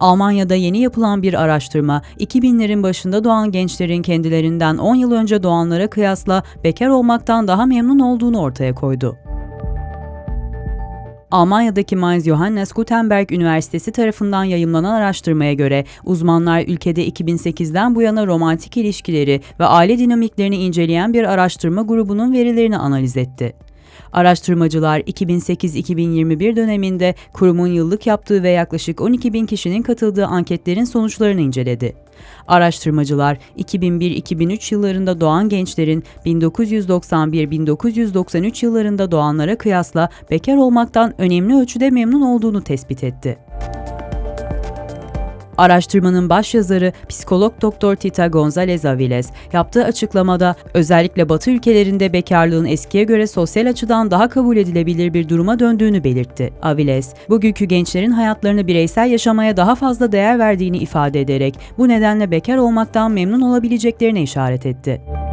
Almanya'da yeni yapılan bir araştırma, 2000'lerin başında doğan gençlerin kendilerinden 10 yıl önce doğanlara kıyasla bekar olmaktan daha memnun olduğunu ortaya koydu. Almanya'daki Mainz Johannes Gutenberg Üniversitesi tarafından yayımlanan araştırmaya göre uzmanlar ülkede 2008'den bu yana romantik ilişkileri ve aile dinamiklerini inceleyen bir araştırma grubunun verilerini analiz etti. Araştırmacılar 2008-2021 döneminde kurumun yıllık yaptığı ve yaklaşık 12 bin kişinin katıldığı anketlerin sonuçlarını inceledi. Araştırmacılar 2001-2003 yıllarında doğan gençlerin 1991-1993 yıllarında doğanlara kıyasla bekar olmaktan önemli ölçüde memnun olduğunu tespit etti. Araştırmanın başyazarı psikolog Dr. Tita Gonzalez Aviles yaptığı açıklamada özellikle Batı ülkelerinde bekarlığın eskiye göre sosyal açıdan daha kabul edilebilir bir duruma döndüğünü belirtti. Aviles, bugünkü gençlerin hayatlarını bireysel yaşamaya daha fazla değer verdiğini ifade ederek bu nedenle bekar olmaktan memnun olabileceklerine işaret etti.